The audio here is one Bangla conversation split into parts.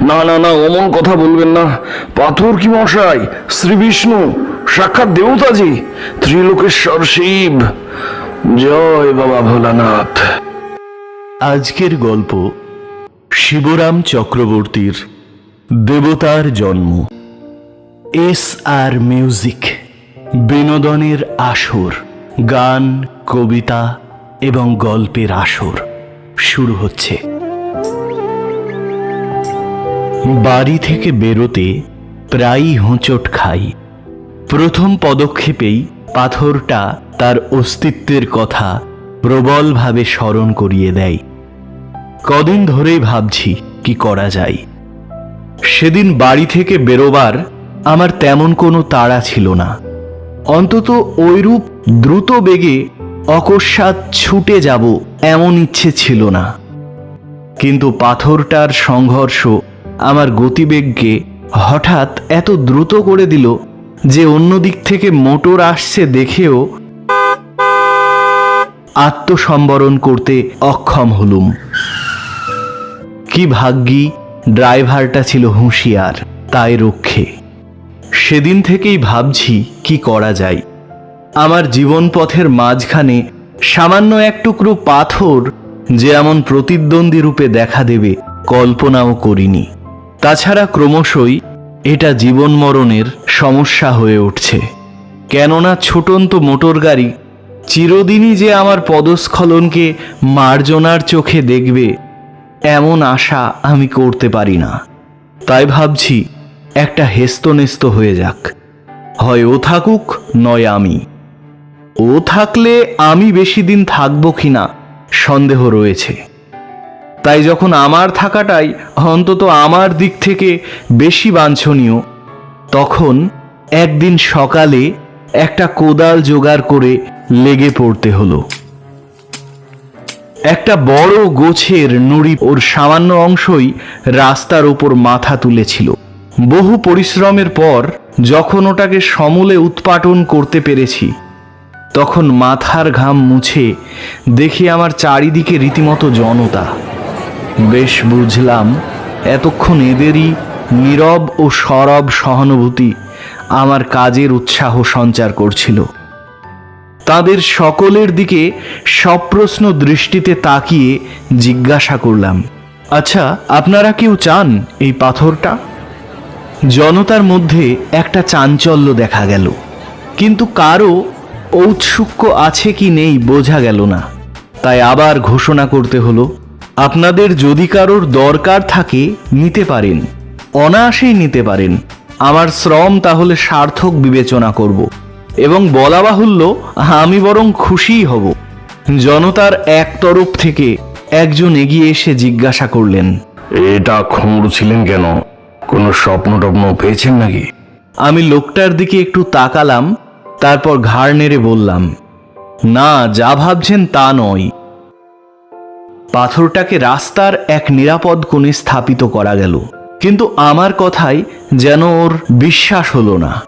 না না না, অমন কথা বলবেন না। পাথর কি মশাই? শ্রী বিষ্ণু, সাক্ষাৎ দেবতাজি, ত্রিলোকেশ্বর শিব। জয় বাবা ভোলানাথ। আজকের গল্প শিবরাম চক্রবর্তীর দেবতার জন্ম। এস আর মিউজিক, বিনোদনের আসর, গান, কবিতা এবং গল্পের আসর। শুরু হচ্ছে। বাড়ি থেকে বেরোতে প্রায়ই হোঁচট খাই। প্রথম পদক্ষেপেই পাথরটা তার অস্তিত্বের কথা প্রবলভাবে স্মরণ করিয়ে দেয়। কদিন ধরেই ভাবছি, কি করা যায়? সেদিন বাড়ি থেকে বেরোবার আমার তেমন কোনো তাড়া ছিল না। অন্তত ওইরূপ দ্রুত বেগে অকস্মাৎ ছুটে যাব এমন ইচ্ছে ছিল না। কিন্তু পাথরটার সংঘর্ষ আমার গতিবেগকে হঠাৎ এত দ্রুত করে দিল যে অন্য দিক থেকে মোটর আসছে দেখেও আত্মসম্বরণ করতে অক্ষম হলুম। কি ভাগ্যি ড্রাইভারটা ছিল হুঁশিয়ার, তাই রক্ষে। সেদিন থেকেই ভাবছি কি করা যায়। আমার জীবনপথের মাঝখানে সামান্য এক টুকরো পাথর যে এমন প্রতিদ্বন্দ্বী রূপে দেখা দেবে, কল্পনাও করিনি। তাছাড়া ক্রমশই এটা জীবন মরণের সমস্যা হয়ে উঠছে। কেননা ছোটন্ত মোটর গাড়ি চিরদিনই যে আমার পদস্খলনকে মার্জনার চোখে দেখবে, এমন আশা আমি করতে পারি না। তাই ভাবছি একটা হেস্তনেস্ত হয়ে যাক। হয় ও থাকুক, নয় আমি। ও থাকলে আমি বেশি দিন থাকব কিনা সন্দেহ রয়েছে। তাই যখন আমার থাকাটাই অন্তত আমার দিক থেকে বেশি বাঞ্ছনীয়, তখন একদিন সকালে একটা কোদাল জোগাড় করে লেগে পড়তে হলো। একটা বড় গোছের নুড়ি ওর সামান্য অংশই রাস্তার ওপর মাথা তুলেছিল। বহু পরিশ্রমের পর যখন ওটাকে সমূলে উৎপাটন করতে পেরেছি, তখন মাথার ঘাম মুছে দেখি আমার চারিদিকে রীতিমতো জনতা। বেশ বুঝলাম, এতক্ষণ এদেরই নীরব ও সরব সহানুভূতি আমার কাজের উৎসাহ সঞ্চার করছিল। তাদের সকলের দিকে সপ্রশ্ন দৃষ্টিতে তাকিয়ে জিজ্ঞাসা করলাম আচ্ছা আপনারা কেউ চান এই পাথরটা? জনতার মধ্যে একটা চাঞ্চল্য দেখা গেল, কিন্তু কারও ঔৎসুক্য আছে কি নেই বোঝা গেল না। তাই আবার ঘোষণা করতে হলো আপনাদের যদি কারোর দরকার থাকে নিতে পারেন। অনায়াসেই নিতে পারেন। আমার শ্রম তাহলে সার্থক বিবেচনা করব। এবং বলা বাহুল্য আমি বরং খুশিই হব। জনতার এক তরফ থেকে একজন এগিয়ে এসে জিজ্ঞাসা করলেন এটা খুঁড়ছিলেন কেন? কোনো স্বপ্ন টপ্ন পেয়েছেন নাকি? আমি লোকটার দিকে একটু তাকালাম তারপর ঘাড় নেড়ে বললাম না যা ভাবছেন তা নয়। পাথরটাকে রাস্তার এক নিরাপদ কোণে স্থাপিত করা গেল। কিন্তু আমার কথাই যেন ওর বিশ্বাস হলো না।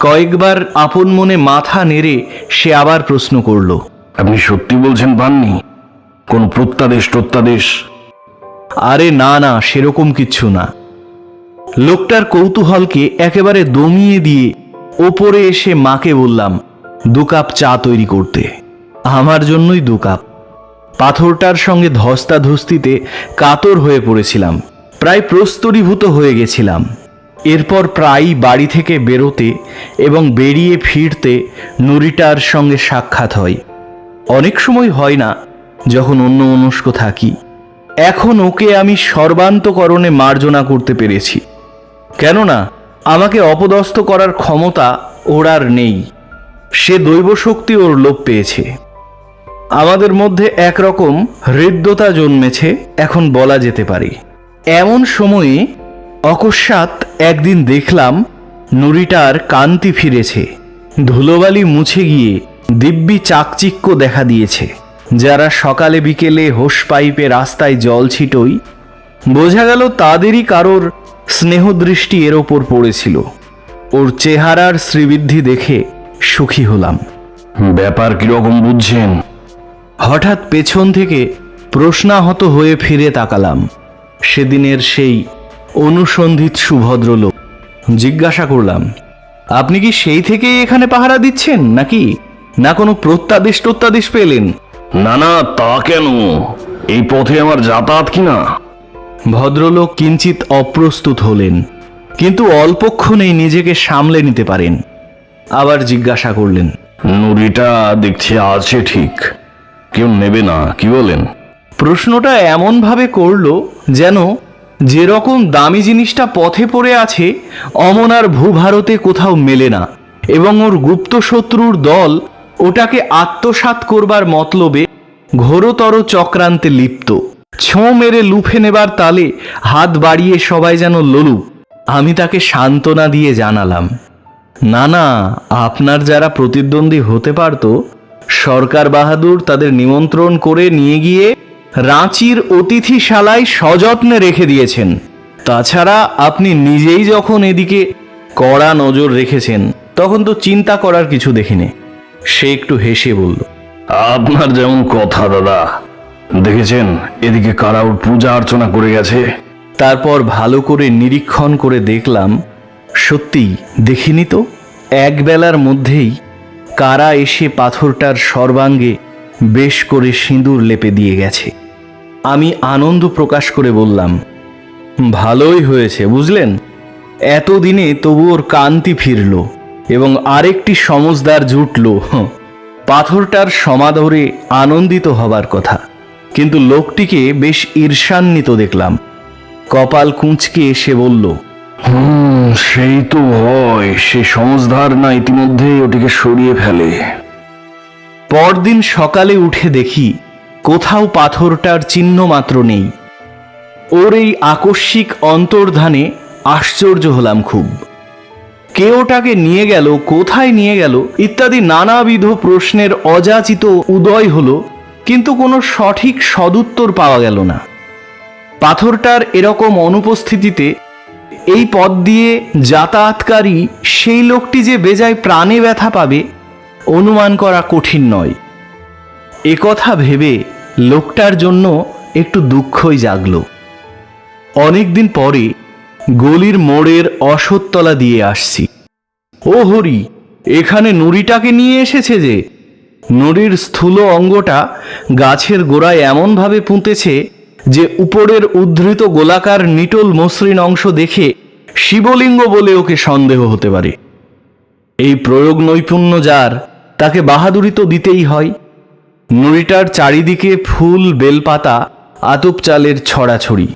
কয়েকবার আপন মনে মাথা নেড়ে সে আবার প্রশ্ন করল আপনি সত্যি বলছেন পাননি কোনো প্রত্যাদেশ প্রত্যাদেশ আরে না না সেরকম কিচ্ছু না। লোকটার কৌতূহলকে একেবারে দমিয়ে দিয়ে ওপরে এসে মাকে বললাম দু কাপ চা তৈরি করতে। আমার জন্যই দু কাপ। পাথরটার সঙ্গে ধস্তাধস্তিতে কাতর হয়ে পড়েছিলাম। প্রায় প্রস্তরীভূত হয়ে গেছিলাম। এরপর প্রায়ই বাড়ি থেকে বেরোতে এবং বেরিয়ে ফিরতে নুরিটার সঙ্গে সাক্ষাৎ হয়। অনেক সময় হয় না যখন অন্য মনস্ক থাকি। এখন ওকে আমি সর্বান্তকরণে মার্জনা করতে পেরেছি। কেননা, আমাকে অপদস্থ করার ক্ষমতা ওর আর নেই। সে দৈব শক্তি ওর লোপ পেয়েছে। আমাদের মধ্যে একরকম হৃদ্যতা জন্মেছে, এখন বলা যেতে পারে। এমন সময়ে অকস্মাৎ একদিন দেখলাম নুরিটার কান্তি ফিরেছে। ধুলোবালি মুছে গিয়ে দিব্যি চাকচিক্য দেখা দিয়েছে, যারা সকালে বিকেলে হোস পাইপে রাস্তায় জল ছিটই। বোঝা গেল তাদেরই কারোর স্নেহদৃষ্টি এর ওপর পড়েছিল। ওর চেহারার শ্রীবৃদ্ধি দেখে সুখী হলাম। ব্যাপার কীরকম বুঝছেন? হঠাৎ পেছন থেকে প্রশ্নাহত হয়ে ফিরে তাকালাম। সেদিনের সেই অনুসন্ধিত সুভদ্র লোক জিজ্ঞাসা করলাম আপনি কি সেই থেকেই এখানে পাহারা দিচ্ছেন নাকি? না কোনো প্রত্যাদেশ টত্যাদেশ পেলেন? না না তা কেন? এই পথে আমার যাতায়াত কিনা ভদ্রলোক কিঞ্চিত অপ্রস্তুত হলেন কিন্তু অল্পক্ষণেই নিজেকে সামলে নিতে পারেন। আবার জিজ্ঞাসা করলেন নুড়িটা দেখছি আছে ঠিক। কেউ নেবে না, কি বলেন? প্রশ্নটা এমনভাবে করল যেন যেরকম দামি জিনিসটা পথে পড়ে আছে অমনার ভূভারতে কোথাও মেলে না। এবং ওর গুপ্ত শত্রুর দল ওটাকে আত্মসাৎ করবার মতলবে ঘোরতর চক্রান্তে লিপ্ত। ছোঁ মেরে লুফে নেবার তালে হাত বাড়িয়ে সবাই যেন ললু আমি তাকে সান্ত্বনা দিয়ে জানালাম। না না, আপনার যারা প্রতিদ্বন্দ্বী হতে পারত সরকার বাহাদুর তাদের নিমন্ত্রণ করে নিয়ে গিয়ে রাঁচির অতিথিশালায় সযত্নে রেখে দিয়েছেন। তাছাড়া আপনি নিজেই যখন এদিকে কড়া নজর রেখেছেন তখন তো চিন্তা করার কিছু দেখিনি। সে একটু হেসে বলল আপনার যেমন কথা দাদা। দেখেছেন এদিকে কারাও পূজা অর্চনা করে গেছে। তারপর ভালো করে নিরীক্ষণ করে দেখলাম সত্যিই দেখিনি তো। এক বেলার মধ্যেই কারা এসে পাথরটার সর্বাঙ্গে বেশ করে সিঁদুর লেপে দিয়ে গেছে। আমি আনন্দ প্রকাশ করে বললাম, ভালোই হয়েছে, বুঝলেন? এতদিনে তবু ওর কান্তি ফিরল এবং আরেকটি সমজদার জুটল। পাথরটার সমাদরে আনন্দিত হবার কথা। কিন্তু লোকটিকে বেশ ঈর্ষান্বিত দেখলাম। কপাল কুঁচকে এসে বলল হুম, সেই তো হয় সে সমজদার না ইতিমধ্যে ওটিকে সরিয়ে ফেলে। পরদিন সকালে উঠে দেখি, কোথাও পাথরটার চিহ্ন মাত্র নেই। ওর এই আকস্মিক অন্তর্ধানে আশ্চর্য হলাম খুব। কে ওটাকে নিয়ে গেল, কোথায় নিয়ে গেল, ইত্যাদি নানাবিধ প্রশ্নের অযাচিত উদয় হলো, কিন্তু কোনো সঠিক সদুত্তর পাওয়া গেল না। পাথরটার এরকম অনুপস্থিতিতে এই পথ দিয়ে যাতায়াতকারী সেই লোকটি যে বেজায় প্রাণে ব্যথা পাবে, অনুমান করা কঠিন নয়। একথা ভেবে লোকটার জন্য একটু দুঃখই জাগলো। অনেকদিন পরে গলির মোড়ের অসততলা দিয়ে আসছি। ও হরি, এখানে নুড়িটাকে নিয়ে এসেছে যে? নুড়ির স্থূল অঙ্গটা গাছের গোড়ায় এমনভাবে পুঁতেছে যে উপরের উদ্ধৃত গোলাকার নিটল মসৃণ অংশ দেখে শিবলিঙ্গ বলে ওকে সন্দেহ হতে পারে। এই প্রয়োগ নৈপুণ্য যার, তাকে বাহাদুরি তো দিতেই হয়। নুড়িটার চারিদিকে ফুল, বেলপাতা, আতপ চালের ছড়াছড়ি।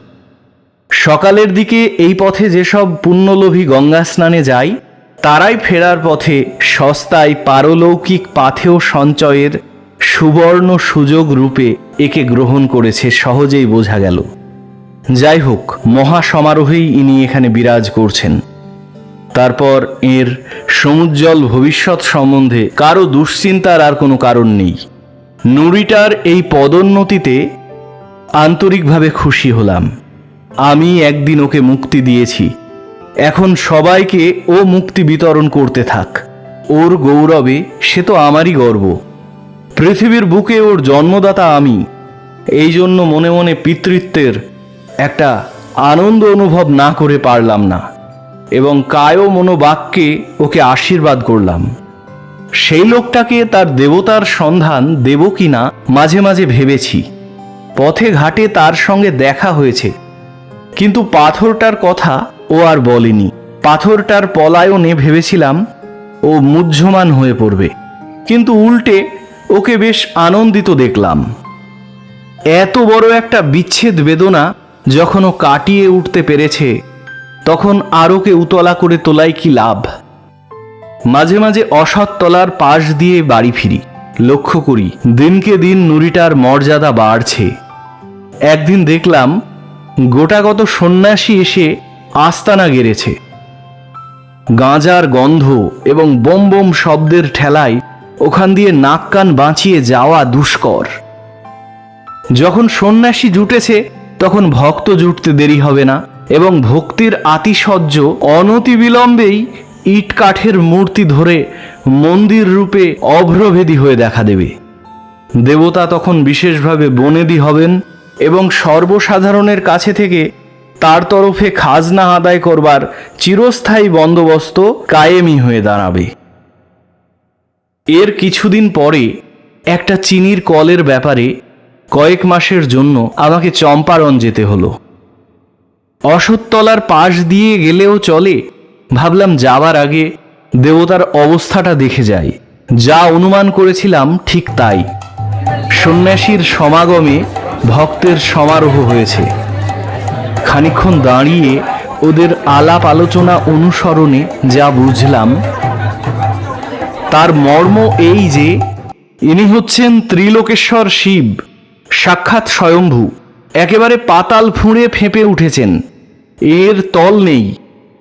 সকালের দিকে এই পথে যেসব পুণ্যলোভী গঙ্গা স্নানে যায় তারাই ফেরার পথে সস্তায় পারলৌকিক পাথেয় সঞ্চয়ের সুবর্ণ সুযোগ রূপে একে গ্রহণ করেছে, সহজেই বোঝা গেল। যাই হোক মহা সমারোহেই ইনি এখানে বিরাজ করছেন। তারপর এর সমুজ্জ্বল ভবিষ্যৎ সম্বন্ধে কারও দুশ্চিন্তার আর কোনো কারণ নেই। নুরিটার এই পদোন্নতিতে আন্তরিকভাবে খুশি হলাম। আমি একদিন ওকে মুক্তি দিয়েছি। এখন সবাইকে ও মুক্তি বিতরণ করতে থাক। ওর গৌরবে সে তো আমারই গর্ব। পৃথিবীর বুকে ওর জন্মদাতা আমি। এই জন্য মনে মনে পিতৃত্বের একটা আনন্দ অনুভব না করে পারলাম না এবং কায় মনোবাক্যে ওকে আশীর্বাদ করলাম। সেই লোকটাকে তার দেবতার সন্ধান দেব কিনা মাঝে মাঝে ভেবেছি। পথে ঘাটে তার সঙ্গে দেখা হয়েছে। কিন্তু পাথরটার কথা ও আর বলেনি। পাথরটার পলায়নে ভেবেছিলাম ও মুহ্যমান হয়ে পড়বে। কিন্তু উল্টে ওকে বেশ আনন্দিত দেখলাম। এত বড় একটা বিচ্ছেদ বেদনা যখন ও কাটিয়ে উঠতে পেরেছে, তখন আরোকে উতলা করে তোলাই কি লাভ? মাঝে মাঝে অসৎ তলার পাশ দিয়ে বাড়ি ফিরি, লক্ষ্য করি দিনকে দিন নুরিটার মর্যাদা বাড়ছে। একদিন দেখলাম গোটাগত সন্ন্যাসী এসে আস্তানা গেড়েছে। গাঁজার গন্ধ এবং বোম বোম শব্দের ঠেলায় ওখান দিয়ে নাক কান বাঁচিয়ে যাওয়া দুষ্কর। যখন সন্ন্যাসী জুটেছে, তখন ভক্ত জুটতে দেরি হবে না এবং ভক্তির আতিশয্য অনতিবিলম্বেই ইট কাঠের মূর্তি ধরে মন্দির রূপে অভ্রভেদী হয়ে দেখা দেবে। দেবতা তখন বিশেষভাবে বনেদি হবেন এবং সর্বসাধারণের কাছে থেকে তার তরফে খাজনা আদায় করবার চিরস্থায়ী বন্দোবস্ত কায়েমি হয়ে দাঁড়াবে। এর কিছুদিন পরে একটা চিনির কলের ব্যাপারে কয়েক মাসের জন্য আমাকে চম্পারণ যেতে হলো। অসৎতলার পাশ দিয়ে গেলেও চলে, ভাবলাম যাবার আগে দেবতার অবস্থাটা দেখে যাই। যা অনুমান করেছিলাম ঠিক তাই। সন্ন্যাসীর সমাগমে ভক্তের সমারোহ হয়েছে। খানিক্ষণ দাঁড়িয়ে ওদের আলাপ আলোচনা অনুসরণে যা বুঝলাম তার মর্ম এই যে, ইনি হচ্ছেন ত্রিলোকেশ্বর শিব, সাক্ষাৎ স্বয়ম্ভু, একেবারে পাতাল ফুঁড়ে ফেঁপে উঠেছেন। এর তল নেই।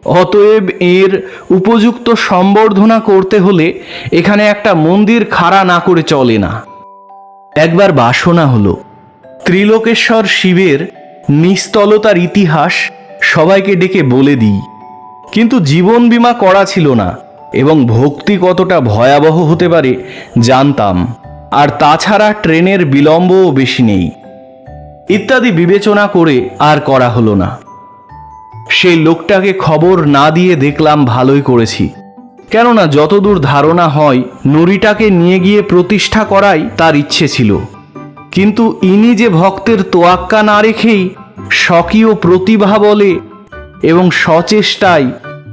অতএব এর উপযুক্ত সম্বর্ধনা করতে হলে এখানে একটা মন্দির খাড়া না করে চলে না। একবার বাসনা হলো, ত্রিলোকেশ্বর শিবের নিস্তলতার ইতিহাস সবাইকে ডেকে বলে দিই। কিন্তু জীবন বীমা করা ছিল না। এবং ভক্তি কতটা ভয়াবহ হতে পারে জানতাম। আর তাছাড়া ট্রেনের বিলম্বও বেশি নেই। ইত্যাদি বিবেচনা করে আর করা হলো না। সেই লোকটাকে খবর না দিয়ে দেখলাম ভালোই করেছি। কেননা যতদূর ধারণা হয়, নুরিটাকে নিয়ে গিয়ে প্রতিষ্ঠা করাই তার ইচ্ছে ছিল। কিন্তু ইনি যে ভক্তের তোয়াক্কা না রেখেই স্বকীয় প্রতিভা বলে এবং সচেষ্টায়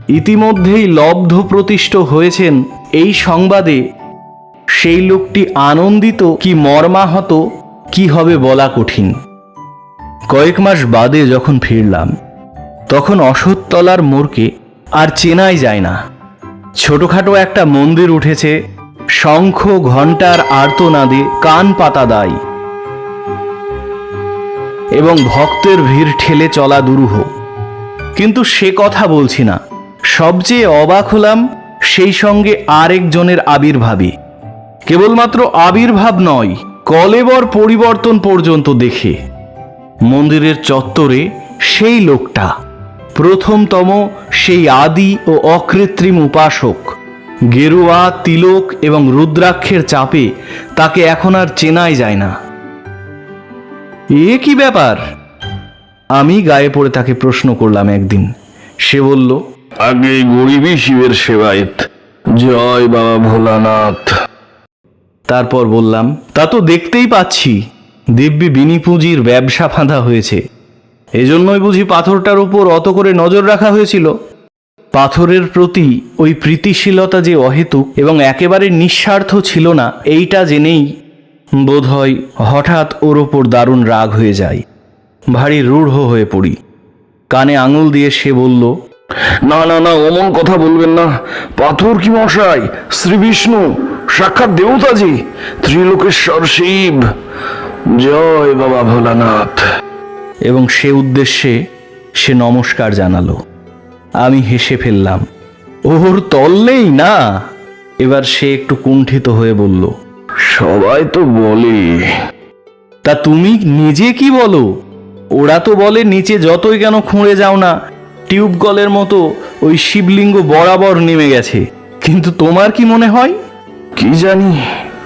ইতিমধ্যেই লব্ধ প্রতিষ্ঠ হয়েছেন এই সংবাদে। সেই লোকটি আনন্দিত কি মর্মাহত, কি হবে বলা কঠিন। কয়েক মাস বাদে যখন ফিরলাম, তখন অসৎতলার মোড়কে আর চেনাই যায় না। ছোটখাটো একটা মন্দির উঠেছে, শঙ্খ ঘণ্টার আর্তনাদে কান পাতা দায়। এবং ভক্তের ভিড় ঠেলে চলা দুরূহ। কিন্তু সে কথা বলছি না। সবচেয়ে অবাক হলাম সেই সঙ্গে আরেকজনের আবির্ভাবে কেবলমাত্র আবির্ভাব নয়, কলেবর পরিবর্তন পর্যন্ত দেখে। মন্দিরের চত্বরে সেই লোকটা, প্রথমতম সেই আদি ও অকৃত্রিম উপাসক, গেরুয়া, তিলক এবং রুদ্রাক্ষের চাপে তাকে এখন আর চেনাই যায় না। এ কি ব্যাপার? আমি গায়ে পড়ে তাকে প্রশ্ন করলাম একদিন। সে বলল আগে গরিবই শিবের সেবায়েত জয় বাবা ভোলানাথ। তারপর বললাম, তা তো দেখতেই পাচ্ছি, দিব্যি বিনি পুঁজির ব্যবসা ফাঁদা হয়েছে। এজন্যই বুঝি পাথরটার উপর অত করে নজর রাখা হয়েছিল। পাথরের প্রতি ওই প্রীতিশীলতা যে অহেতুক এবং একেবারে নিঃস্বার্থ ছিল না, এইটা জেনেই বোধহয় হঠাৎ ওর ওপর দারুণ রাগ হয়ে যায়। ভারী রূঢ় হয়ে পড়ি। কানে আঙুল দিয়ে সে বলল না না না অমন কথা বলবেন না। পাথর কি মশাই? শ্রী বিষ্ণু সাক্ষাৎ দেবতাজি ত্রিলোকেশ্বর শিব। জয় বাবা ভোলানাথ। এবং সে উদ্দেশ্যে সে নমস্কার জানালো। আমি হেসে ফেললাম ওর তল নেই না? এবার সে একটু কুণ্ঠিত হয়ে বলল সবাই তো বলে। তা তুমি নিজে কি বলো? ওরা তো বলে নিচে যতই কেন খুঁড়ে যাও না। টিউব কলের মতো ওই শিবলিঙ্গ বরাবর নেমে গেছে। কিন্তু তোমার কি মনে হয়? কি জানি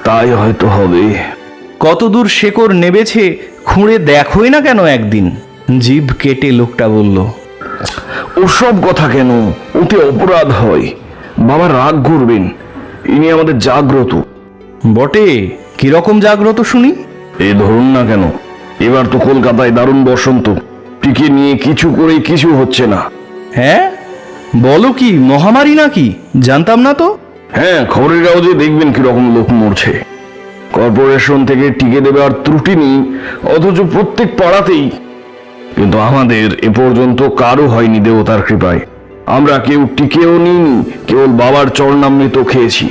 তাই হয়তো হবে। কতদূর শেকড় নেবেছে খুঁড়ে দেখোই না কেন একদিন? জিভ কেটে লোকটা বলল ওসব কথা কেন? ওতে অপরাধ হয়। বাবা রাগ করবেন ইনি আমাদের জাগ্রত। বটে কীরকম জাগ্রত শুনি? এ ধরুন না কেন এবার তো কলকাতায় দারুণ বসন্ত। টিকে নিয়ে কিছু করে কিছু হচ্ছে না। হ্যাঁ? বলো কি মহামারী নাকি? জানতাম না তো। হ্যাঁ খবরের কাগজে দেখবেন কীরকম লোক মরছে। কর্পোরেশন থেকে টিকে দেবে আর ত্রুটি নেই অথচ প্রত্যেক পাড়াতেই। কিন্তু আমাদের এ পর্যন্ত কারও হয়নি দেবতার কৃপায়। আমরা কেউ টিকেও নিইনি কেবল বাবার চরণামৃত খেয়েছি।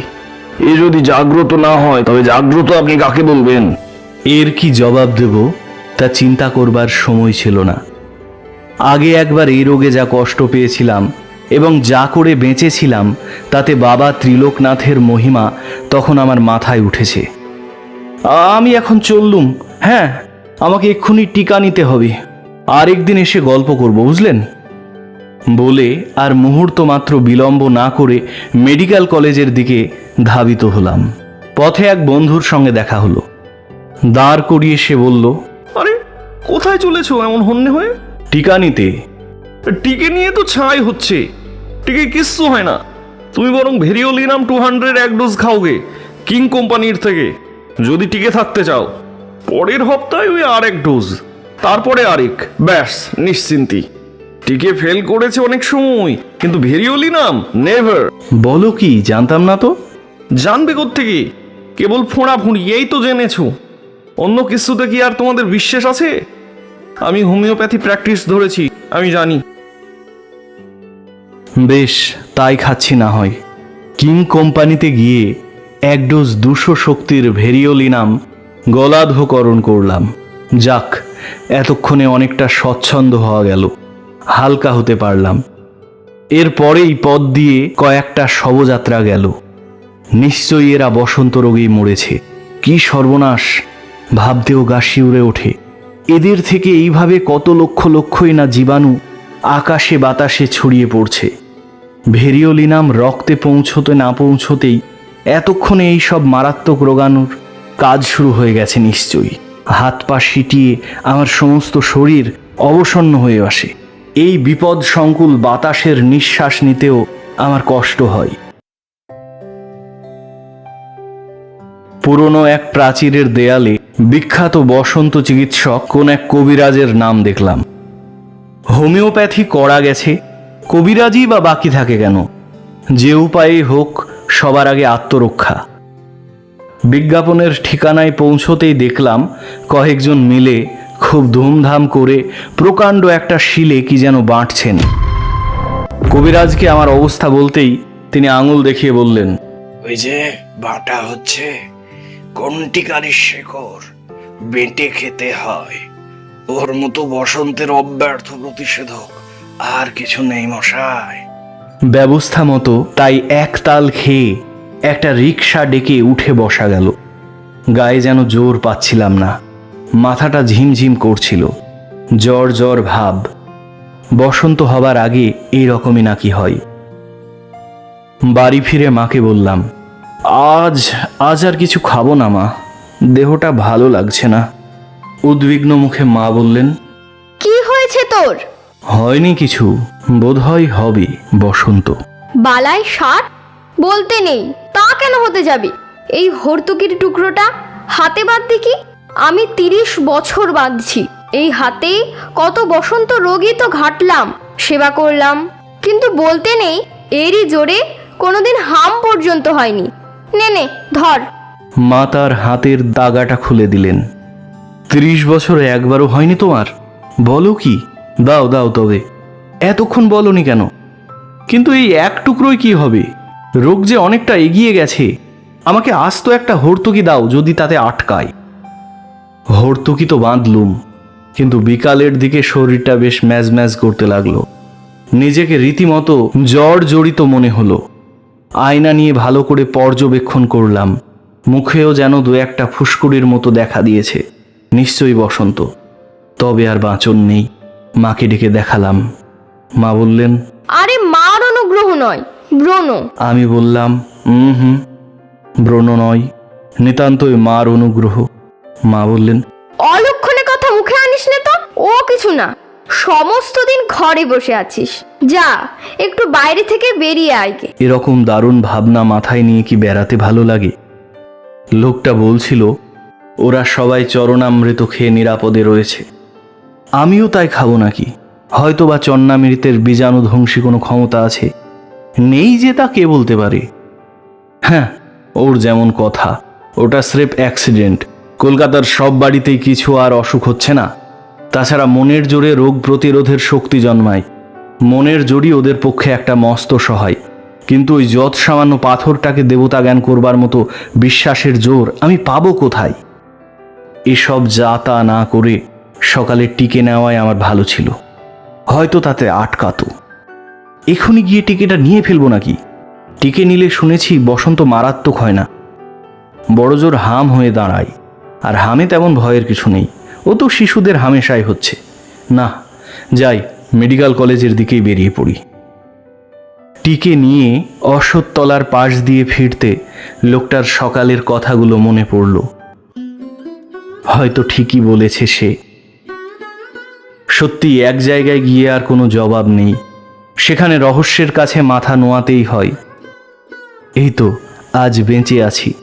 এ যদি জাগ্রত না হয় তবে জাগ্রত আপনি কাকে বলবেন? এর কি জবাব দেব তা চিন্তা করবার সময় ছিল না। আগে একবার এই রোগে যা কষ্ট পেয়েছিলাম এবং যা করে বেঁচেছিলাম, তাতে বাবা ত্রিলোকনাথের মহিমা তখন আমার মাথায় উঠেছে। আমি এখন চললুম হ্যাঁ আমাকে এক্ষুনি টিকা নিতে হবে। আরেকদিন এসে গল্প করব, বুঝলেন? বলে আর মুহূর্ত মাত্র বিলম্ব না করে মেডিকেল কলেজের দিকে ধাবিত হলাম। পথে এক বন্ধুর সঙ্গে দেখা হলো। দাঁড় করিয়ে সে বলল, আরে, কোথায় চলেছো এমন হন্যে হয়ে? টিকা নিতে। টিকে নিয়ে তো ছাই হচ্ছে। টিকে কিচ্ছু হয় না। তুমি বরং ভেরিওলিনাম টু হান্ড্রেড এক ডোজ খাওগে কিং কোম্পানির থেকে যদি টিকে থাকতে চাও। পরের হপ্তাহে ওই আর এক ডোজ তারপরে আরেক। ব্যাস নিশ্চিন্তি। টিকে ফেল করেছে অনেক সময় কিন্তু ভেরিওলিনাম নেভার। বলো কি জানতাম না তো? জানবে থেকে কেবল ফোঁড়া ফুঁড়ি এই তো জেনেছো। অন্য কিছুতে কি আর তোমাদের বিশ্বাস আছে? আমি হোমিওপ্যাথি প্র্যাকটিস ধরেছি, আমি জানি। বেশ, তাই খাচ্ছি না হয়। কিং কোম্পানিতে গিয়ে এক ডোজ দুশো শক্তির ভেরিওলিনাম গলাধকরণ করলাম। যাক, এতক্ষণে অনেকটা স্বচ্ছন্দ হওয়া গেল। হালকা হতে পারলাম। এরপরেই পথ দিয়ে কয়েকটা শবযাত্রা গেল। নিশ্চয়ই এরা বসন্ত রোগেই মরেছে। কি সর্বনাশ! ভাবতেও গা শিউরে ওঠে। এদের থেকে এইভাবে কত লক্ষ লক্ষই না জীবাণু আকাশে বাতাসে ছড়িয়ে পড়ছে। ভেরিওলিনাম রক্তে পৌঁছতে না পৌঁছতেই এতক্ষণে এই সব মারাত্মক রোগাণুর কাজ শুরু হয়ে গেছে নিশ্চয়ই। হাত পা সিটিয়ে আমার সমস্ত শরীর অবসন্ন হয়ে আসে। এই বিপদ সংকুল বাতাসের নিঃশ্বাস নিতেও আমার কষ্ট হয়। পুরনো এক প্রাচীরের দেয়ালে বিখ্যাত বসন্ত চিকিৎসক কোন এক কবিরাজের নাম দেখলাম। হোমিওপ্যাথি করা গেছে, কবিরাজই বা বাকি থাকে কেন? যে উপায়ে হোক, সবার আগে আত্মরক্ষা। বিজ্ঞাপনের ঠিকানায় পৌঁছতেই দেখলাম কয়েকজন মিলে খুব ধুমধাম করে প্রকাণ্ড একটা শিলে কি যেন বাঁটছেন। কবিরাজকে আমার অবস্থা বলতেই তিনি আঙুল দেখিয়ে বললেন, ওই যে বাটা হচ্ছে। কন্টিকারী শেখর, বেঁটে খেতে হয়। ওর মতো বসন্তের অব্যর্থ প্রতিষেধক আর কিছু নেই মশাই। ব্যবস্থা মতো তাই এক তাল খেয়ে একটা রিক্সা ডেকে উঠে বসা গেল। গায়ে যেন জোর পাচ্ছিলাম না। মাথাটা ঝিমঝিম করছিল। জ্বর জ্বর ভাব। বসন্ত হবার আগে এই রকমই নাকি হয়। বাড়ি ফিরে মাকে বললাম আজ আজ আর কিছু খাব না মা। দেহটা ভালো লাগছে না। উদ্বিগ্ন মুখে মা বললেন কি হয়েছে তোর? হয়নি কিছু। বোধহয় হবে বসন্ত। বালায় ষাট বলতে নেই তা কেন হতে যাবে? এই হর্তুকির টুকরোটা হাতে বাঁধতে কি? আমি তিরিশ বছর বাঁধছি। এই হাতে কত বসন্ত রোগী তো ঘাটলাম সেবা করলাম। কিন্তু বলতে নেই এরই জোরে কোনোদিন হাম পর্যন্ত হয়নি। নে নে, ধর। মা তার হাতের দাগাটা খুলে দিলেন। ত্রিশ বছরে একবারও হয়নি তোমার? বলো কি? দাও দাও তবে। এতক্ষণ বলনি কেন? কিন্তু এই এক টুকরোই কি হবে? রোগ যে অনেকটা এগিয়ে গেছে। আমাকে আস্ত একটা হর্তুকি দাও যদি তাতে আটকায়। হর্তুকি তো বাঁধলুম, কিন্তু বিকালের দিকে শরীরটা বেশ ম্যাজ ম্যাজ করতে লাগল। নিজেকে রীতিমতো জ্বর জড়িত মনে হলো। আয়না নিয়ে ভালো করে পর্যবেক্ষণ করলাম। মুখেও যেন দু একটা ফুসকুড়ির মতো দেখা দিয়েছে। নিশ্চয়ই বসন্ত। তবে আর বাঁচন নেই। মাকে ডেকে দেখালাম। মা বললেন আরে মার অনুগ্রহ নয় ব্রণ। আমি বললাম হুম হুম ব্রণ নয় নিতান্তই মার অনুগ্রহ। মা বললেন অলক্ষণে কথা মুখে আনিস না তো ও কিছু না। সমস্ত দিন ঘরে বসে আছিস। যা, একটু বাইরে থেকে বেরিয়ে আয়গে এরকম দারুণ ভাবনা মাথায় নিয়ে কি বেড়াতে ভালো লাগে? লোকটা বলছিল, ওরা সবাই চরণামৃত খেয়ে নিরাপদে রয়েছে। আমিও তাই খাব নাকি? হয়তো বা চন্নামৃতের বীজাণুধ্বংসী কোনো ক্ষমতা আছে। নেই যে তা কে বলতে পারে? হ্যাঁ ওর যেমন কথা। ওটা স্রেফ অ্যাক্সিডেন্ট। কলকাতার সব বাড়িতেই কিছু আর অসুখ হচ্ছে না। তাছাড়া মনের জোরে রোগ প্রতিরোধের শক্তি জন্মায়। মনের জোরই ওদের পক্ষে একটা মস্ত সহায়। কিন্তু ওই যৎ সামান্য পাথরটাকে দেবতা জ্ঞান করবার মতো বিশ্বাসের জোর আমি পাবো কোথায়? এসব যা তা না করে সকালে টিকে নেওয়াই আমার ভালো ছিল। হয়তো তাতে আটকাতো। এখনই গিয়ে টিকেটা নিয়ে ফেলব নাকি? টিকে নিলে শুনেছি বসন্ত মারাত্মক হয় না। বড় জোর হাম হয়ে দাঁড়ায়। আর হামে তেমন ভয়ের কিছু নেই। ও তো শিশুদের হামেশাই হচ্ছে। না, যাই। মেডিকেল কলেজের দিকেই বেরিয়ে পড়ি। টিকে নিয়ে অশ্বত্থতলার পাশ দিয়ে ফিরতে লোকটার সকালের কথাগুলো মনে পড়ল। হয়তো ঠিকই বলেছে সে। সত্যি এক জায়গায় গিয়ে আর কোনো জবাব নেই। সেখানে রহস্যের কাছে মাথা নোয়াতেই হয়। এই তো, আজ বেঁচে আছি।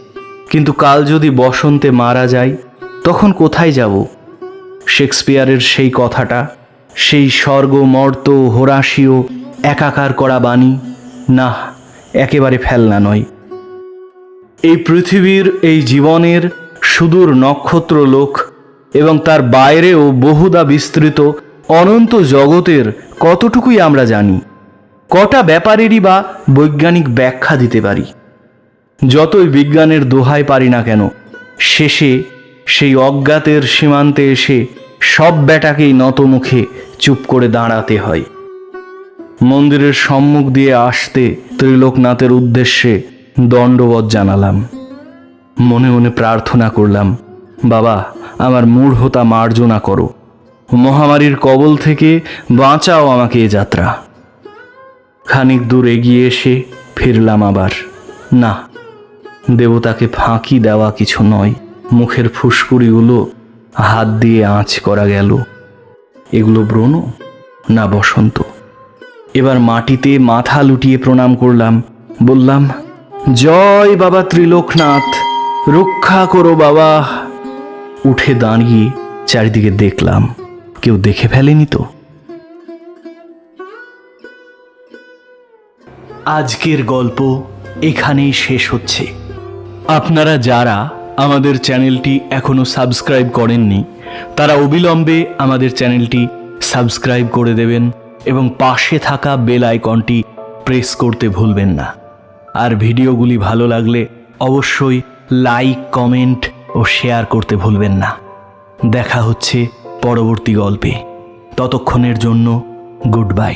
কিন্তু কাল যদি বসন্তে মারা যাই তখন কোথায় যাব? শেক্সপিয়ারের সেই কথাটা সেই স্বর্গ, মর্ত, হোরাশীয়, একাকার করা বাণী না একেবারে ফেলনা নয়। এই পৃথিবীর এই জীবনের সুদূর নক্ষত্র লোক এবং তার বাইরেও বহুদা বিস্তৃত অনন্ত জগতের কতটুকুই আমরা জানি, কটা ব্যাপারেরই বা বৈজ্ঞানিক ব্যাখ্যা দিতে পারি। যতই বিজ্ঞানের দোহাই পারি না কেন, শেষে সেই অজ্ঞাতের সীমান্তে এসে সব ব্যাটাকেই নত মুখে চুপ করে দাঁড়াতে হয়। মন্দিরের সম্মুখ দিয়ে আসতে ত্রিলোকনাথের উদ্দেশ্যে দণ্ডবধ জানালাম। মনে মনে প্রার্থনা করলাম, বাবা, আমার মূঢ়তা মার্জনা করো। মহামারীর কবল থেকে বাঁচাও আমাকে এ যাত্রা। খানিক দূর এগিয়ে এসে ফিরলাম আবার। না, দেবতাকে ফাঁকি দেওয়া কিছু নয়, মুখের ফুসকুড়িগুলো হাত দিয়ে আঁচ করা গেল। এগুলো ব্রণ? না, বসন্ত। এবার মাটিতে মাথা লুটিয়ে প্রণাম করলাম। বললাম, জয় বাবা ত্রিলোকনাথ, রক্ষা করো বাবা। উঠে দাঁড়িয়ে চারিদিকে দেখলাম, কেউ দেখে ফেলেনি তো। আজকের গল্প এখানেই শেষ হচ্ছে। আপনারা যারা আমাদের চ্যানেলটি এখনও সাবস্ক্রাইব করেননি, তারা অবিলম্বে আমাদের চ্যানেলটি সাবস্ক্রাইব করে দেবেন এবং পাশে থাকা বেল আইকনটি প্রেস করতে ভুলবেন না। আর ভিডিওগুলি ভালো লাগলে অবশ্যই লাইক, কমেন্ট ও শেয়ার করতে ভুলবেন না। দেখা হচ্ছে পরবর্তী গল্পে। ততক্ষণের জন্য গুড বাই।